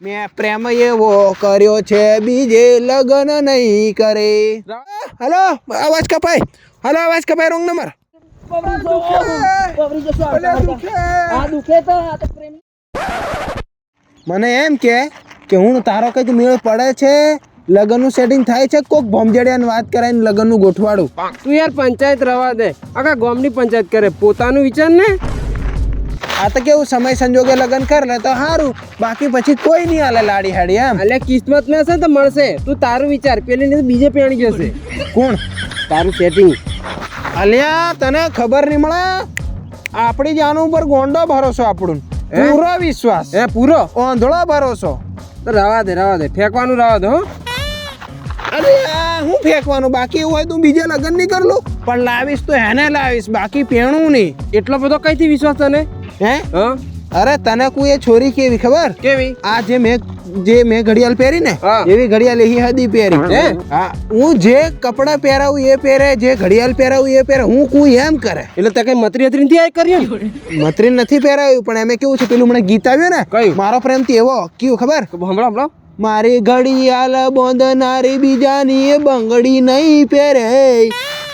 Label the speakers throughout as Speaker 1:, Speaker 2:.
Speaker 1: મેં પ્રેમ એવો કર્યો છે, બીજે લગ્ન નહીં કરે. હલો, અવાજ કપાય. હલો, અવાજ કપાય રોંગ નંબર મને એમ કે કે હું તારો કંઈક મેળ પડે છે? લગ્નનું સેટિંગ થાય છે? કોક ભોમજડિયાને વાત કરાવીને લગ્નનું ગોઠવાડું.
Speaker 2: તું યાર પંચાયત રવા દે. આખા ગામની પંચાયત કરે. પોતાનું વિચાર ને?
Speaker 1: આ તો કેવું સમય સંજોગે લગ્ન કર લે તો સારું બાકી પછી કોઈ નહીં હાલે લાડી હાડી એમ.
Speaker 2: એટલે કિસ્મતમાં હશે ને તો મળશે. તું તારું વિચાર. પેલી ને તો બીજે પેણી જશે.
Speaker 1: કોણ?
Speaker 2: તારું સેટિંગ
Speaker 1: અલ્યા તને ખબર નહીં મળે? આપણી જાન ઉપર ગોંડો ભરોસો આપણું. પૂરો વિશ્વાસ.
Speaker 2: હે પૂરો?
Speaker 1: ઓંધળો ભરોસો.
Speaker 2: તો રવા દે રવા દે. ફેંકવાનું રવા દે હો.
Speaker 1: અરે હું ફેંકવાનું? બાકી એવું હોય તું બીજે લગ્ન નહીં કરલું પણ લાવીશ તો હેને લાવીશ બાકી પેણું નહીં.
Speaker 2: એટલો બધો કઈથી વિશ્વાસ તને?
Speaker 1: હે? અરે તને કોઈ એ છોરી કેવી ખબર?
Speaker 2: કેવી?
Speaker 1: આ જે મેં જે મેં ઘડિયાળ પહેરી ને એવી ઘડિયાળ એ હદી પહેરી.
Speaker 2: હે?
Speaker 1: હા હું જે કપડાં પહેરાવું એ પહેરે જે ઘડિયાળ પહેરાવું એ પહેરે હું કોઈ એમ કરે.
Speaker 2: એટલે તે કઈ મત્રી હતરી નથી કરી
Speaker 1: મત્રી નથી પહેરાવ્યું પણ એમે કેવું છે પેલું મને ગીત આવ્યું ને
Speaker 2: કયું?
Speaker 1: મારો પ્રેમથી એવો કયું ખબર?
Speaker 2: હમણાં હમણાં?
Speaker 1: મારી ઘડિયાળ બોંધનારી બીજાની બંગડી નહીં પહેરે.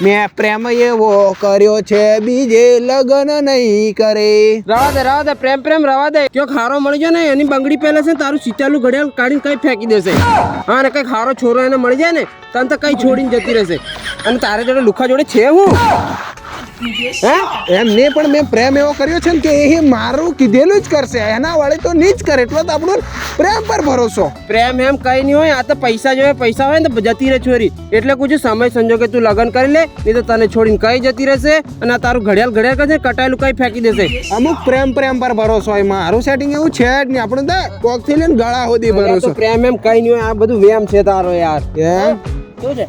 Speaker 1: મેં પ્રેમ એવો કર્યો છે, બીજે લગ્ન નહીં કરે.
Speaker 2: રવા દે રવા દે, પ્રેમ પ્રેમ, રવા દે. કયો ખારો મળી જાય ને, એની બંગડી પહેલે છે તારું સીતાલું ઘડિયાળ કાઢીને કઈ ફેંકી દેશે. હા ને કઈ ખારો છોરો એને મળી જાય ને, તને તો કઈ છોડીને જતી રહેશે. અને તારે જોડે લુખા જોડે છે હું?
Speaker 1: હે? એમ નહીં પણ મેં પ્રેમ એવો કર્યો છે ને કે એ મારું કીધેલું જ કરશે. એના વાળે તો નહીં જ કરે. એટલો તો આપણો પ્રેમ પર ભરોસો.
Speaker 2: પ્રેમ એમ કઈ નહીં હોય. આ તો પૈસા જોઈએ પૈસા હોય ને તો જતી રહે છોરી. એટલે કુછ સમય સંજોગે તું લગ્ન કરી લે નહીં તો તને છોડીને કઈ જતી રહેશે અને આ તારું ઘડિયાળ ઘડિયાળ કરશે કટાયેલું કઈ ફેંકી દેશે.
Speaker 1: અમુક પ્રેમ પ્રેમ પર ભરોસો હોય. મારું સેટિંગ એવું છે જ નહીં. આપણું તો કોકથી લઈને ગળા સુધી ભરોસો.
Speaker 2: પ્રેમ એમ કઈ નહીં હોય. આ બધું વેમ છે તારો યાર.
Speaker 1: એમ?
Speaker 2: શું છે?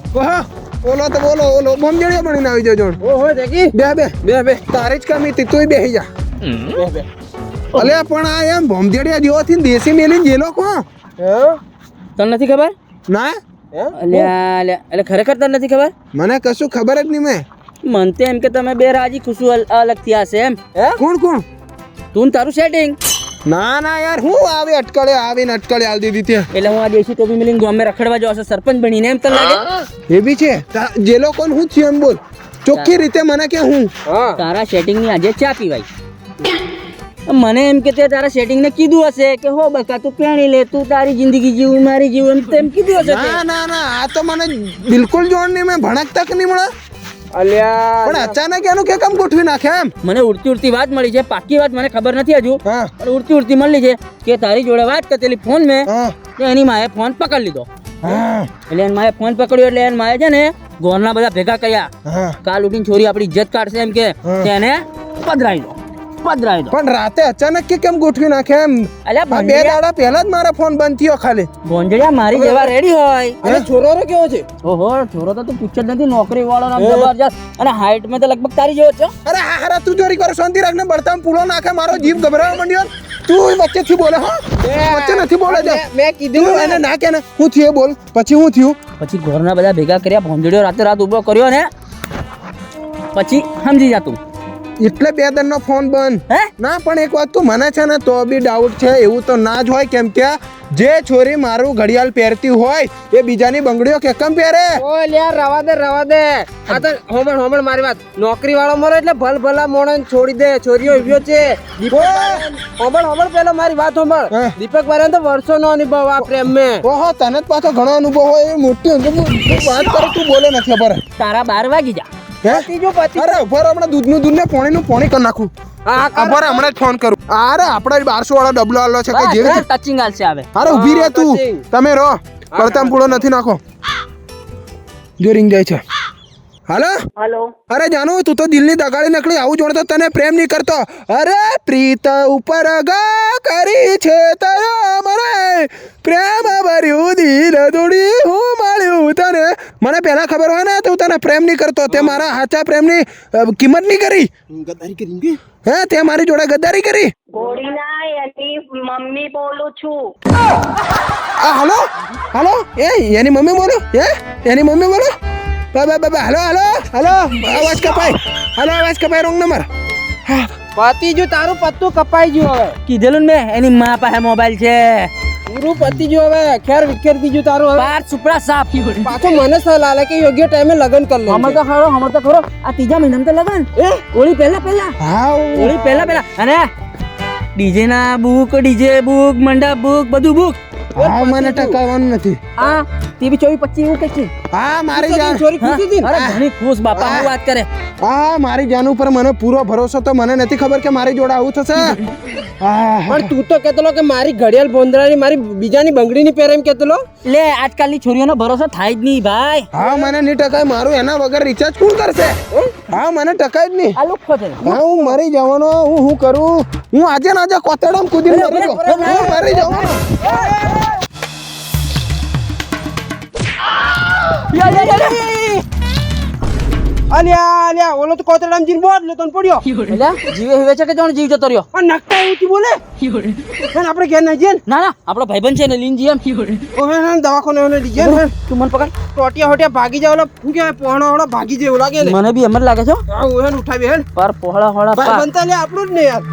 Speaker 1: ઓલો તો બોલો ઓલો બોમજડિયા બનીને આવી જજો
Speaker 2: ઓહો દેખી
Speaker 1: બે બે.
Speaker 2: બે બે.
Speaker 1: તારી જ કમી હતી તુંય બેહી જા.
Speaker 2: બે બે.
Speaker 1: અલે પણ આ એમ ભોમજડિયા જેવો થી દેશી મેલીને જેલો કો
Speaker 3: તને નથી ખબર?
Speaker 1: ના?
Speaker 3: અલ્યા અલ્યા એટલે ખરેખર તને નથી ખબર?
Speaker 1: મને કશું ખબર જ નહીં મેં.
Speaker 3: મન તો એમ કે તમે બે રાજી ખુશું અલ- અલગ થયા છે એમ
Speaker 1: કોણ કોણ?
Speaker 3: તું તારું સેટિંગ
Speaker 1: ના ના યાર હું આવી અટકળે આવીને અટકળે આલ દીધી તે
Speaker 3: એટલે હું આ દેશી ટોપી મિલિંગ ગામે રખડવા જાવ છે સરપંચ બનીને એમ તને લાગે?
Speaker 1: એ બી છે. જે લોકો હું છું એમ બોલ. ચોખ્ખી રીતે મને કે હું.
Speaker 3: તારા સેટિંગની આજે ચા પીવાય. મને એમ કે તે તારા સેટિંગ ને કીધું હશે કે હો બકા તું પેણી લે તું તારી જિંદગી જીવું મારી જીવું એમ તેમ કીધું હશે
Speaker 1: ના ના ના આ તો મને બિલકુલ જોડ નહીં મેં ભણક તક નહીં મળે.
Speaker 2: અલ્યા.
Speaker 1: પણ અચાનક એનું કે કેમ ગોઠવી નાખે એમ?
Speaker 3: મને ઉડતી ઉડતી વાત મળી છે પાકી વાત મને ખબર નથી હજુ. પણ ઉડતી ઉડતી મળી છે કે તારી જોડે વાત કરતેલી ફોન મેં એની માએ ફોન પકડી લીધો. એટલે એની માએ ફોન પકડ્યો એટલે એની માએ છે ને ગોરના બધા ભેગા કર્યા. કાલ ઉઠીને છોરી આપણી ઇજ્જત કાઢશે એમ કે એને પધરાવી દો પધરાવી દો
Speaker 1: પણ રાતે અચાનક કે કેમ ગોઠવી નાખે એમ?
Speaker 3: અલ્યા
Speaker 1: બે દાડા પહેલા જ મારા ફોન બંધ થયો ખાલી.
Speaker 3: ગોંજળિયા મારી જેવા રેડી હોય.
Speaker 2: અને છોરો કેવો છે?
Speaker 3: ઓહો છોરો તો તું પૂછ જ નથી નોકરી વાળો નામ જબરજસ્ત. અને હાઈટમાં તો લગભગ તારી જેવો છે.
Speaker 1: અરે હા હા તું ચોરી કરો શાંતિ રાખને બળતામ પૂળો નાખે મારો જીવ ગભરાવા માંડ્યો તું વચ્ચેથી બોલે હા. વચ્ચે નથી બોલે જા.
Speaker 2: મેં કીધું
Speaker 1: એને ના કે ને. હું થયું બોલ. પછી હું થયું?
Speaker 3: પછી ઘરના બધા ભેગા કર્યા ભોંજડિયો રાતે રાત ઊભો કર્યો ને. પછી સમજી જા તું
Speaker 1: એટલે બે દનનો ફોન બંધ.
Speaker 3: હે?
Speaker 1: ના પણ એક વાત તું મને છે ને તો બી ડાઉટ છે એવું તો ના જ હોય કેમ કે જે છોરી મારું ઘડિયાળ પહેરતી હોય એ બીજાની બંગડીઓ કે કેમ પહેરે?
Speaker 2: ઓ યાર રવા દે રવા દે. આ તો હોમણ હોમણ મારી વાત. નોકરી વાળો મરો એટલે ભલ ભલા મોણન છોડી દે. છોરીઓ ઉભ્યો છે. દીપક હોમણ હોમણ પેલો મારી વાત હોમણ. દીપક વાળા તો વર્ષો નો અનુભવ આ પ્રેમ મેં
Speaker 1: ઓહો તને પાછો ઘણો અનુભવ હોય એ મોટી વાત કરે તું બોલે નથી ખબર.
Speaker 3: તારા બાર વાગી જા.
Speaker 1: હે?
Speaker 2: પતી જો
Speaker 1: અરે ઊભા હમણાં દૂધનું દૂધ ને પાણીનું પાણી કરી નાખું.
Speaker 2: હા કર.
Speaker 1: ઊભા રહો, હમણાં જ ફોન કરું. અરે આપણે બારસો વાળો ડબલો આલો છે કે જેવી
Speaker 3: ટચિંગ હાલશે આવે
Speaker 1: અરે ઊભી રહે તું. તમે રહો. પડતામ પૂળો નથી નાખો. જો રિંગ જાય છે. હાલો?
Speaker 3: હલો.
Speaker 1: અરે જાનુ તું તો દિલની દગાડી નકળી આવું જોડતો તને પ્રેમ નહીં કરતો. અરે પ્રીત ઉપર ગા કરી છે તયા મને પ્રેમ ભર્યું દિલ દોડી હું મળ્યું તને. મને પહેલા ખબર હોય ને તું તને પ્રેમ નહીં કરતો. તે મારા સાચા પ્રેમની કિંમત નહીં કરી. હે તે મારી જોડે ગદ્દારી કરી.
Speaker 4: એની મમ્મી બોલું છું.
Speaker 1: આ હાલો? હાલો? એ એની મમ્મી બોલો. એ એની મમ્મી બોલો. બાબા બાબા હાલો હાલો? હાલો? અવાજ કપાય. હાલો અવાજ કપાય રોંગ નંબર. હા.
Speaker 2: પતી જો તારું પત્તું કપાઈ ગયું હવે.
Speaker 3: કીધેલું ને એની મા પાસે મોબાઈલ છે.
Speaker 2: પૂરું પતી ગયું હવે ખેર વિખેર દીજું તારું હવે.
Speaker 3: બાર સુપરા સાફ
Speaker 2: પાછો મને સલાહ આલે કે યોગ્ય ટાઈમે લગન કરી લે
Speaker 3: હમણાં તો ખરો હમણાં તો ખરો. આ ત્રીજા મહિનામાં તો લગન.
Speaker 2: એ?
Speaker 3: હોળી પહેલા પહેલા.
Speaker 1: હા
Speaker 3: હોળી પહેલા પહેલા. અને ડીજે ના બુક ડીજે બુક મંડપ બુક બધું બુક.
Speaker 1: હા મને ટકાવવાનું નથી.
Speaker 3: આ ટીવી ચોવી પચીસ એવું કે છે?
Speaker 1: હા મારી જાન
Speaker 2: ચોરી ખુશી હતી
Speaker 3: અરે ઘણી ખુશ બાપા હું વાત કરે.
Speaker 1: હા મારી જાન ઉપર મને પૂરો ભરોસો તો મને નથી ખબર કે મારી જોડે આવું થશે. હા.
Speaker 2: પણ તું તો કહેતો કે મારી ઘડિયાળ ભોંદરાની મારી બીજાની બંગડીની પહેરે એમ કહેતો
Speaker 3: લે આજકાલની છોરીઓનો ભરોસો થાય જ નહીં ભાઈ
Speaker 1: હા મને નહીં ટકાય મારું એના વગર રિચાર્જ કોણ કરશે હા મને ટકાય જ નહીં
Speaker 3: આ લુખો છે
Speaker 1: હા હું મરી જવાનો હું શું કરું હું આજે ને આજે કોતડામાં કૂદીને મરી જાઉં હું મરી જાઉં
Speaker 2: અલ્યા અલ્યા ઓલો તો કોતરામ જીન બોલ લે તને પડ્યો.
Speaker 3: એટલે જીવે હિવે છે કે જણ જીવ જતો રહ્યો?
Speaker 2: પણ નકટા એવું થી બોલે? હેન આપણે ઘેર ના જઈએ ને?
Speaker 3: ના ના આપણો ભાઈબંધ છે ને લીન જી એમ
Speaker 2: ઓ હેન હેન દવાખાને એને લઈ જઈએ ને
Speaker 3: તું મને પકડ.
Speaker 2: ટોટિયા હોટિયા ભાગી જાય ઓલો શું કહેવાય પોહણો હોળો ભાગી જાય એવું લાગે ને.
Speaker 3: મને બી એમ જ લાગે છે હો.
Speaker 2: હા હું ઉઠાવી હેન
Speaker 3: પર પહોળા હોળા
Speaker 2: ભાઈ
Speaker 3: પા
Speaker 2: બનતા લે આપણું જ ને યાર.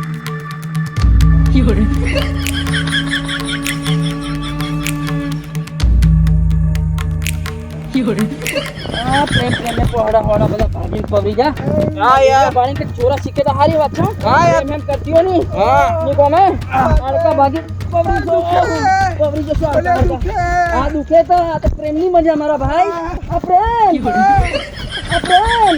Speaker 3: આ પ્રેમ પ્રેમ ને પહોળા હોળા બધા ભાગીને પવરી જા.
Speaker 2: હા યાર.
Speaker 3: પાણી કે ચોરા શીખે તો હારી વાત છે હો.
Speaker 2: હા યાર.
Speaker 3: એમ એમ કરતી હો ની.
Speaker 2: હા.
Speaker 3: ની કોમે હાડકા ભાગી. પવરી જો પવરી જશો હાડકા, હાડકા. આ દુખે તો આ તો પ્રેમની મજા મારા ભાઈ. આ પ્રેમ. આ પ્રેમ.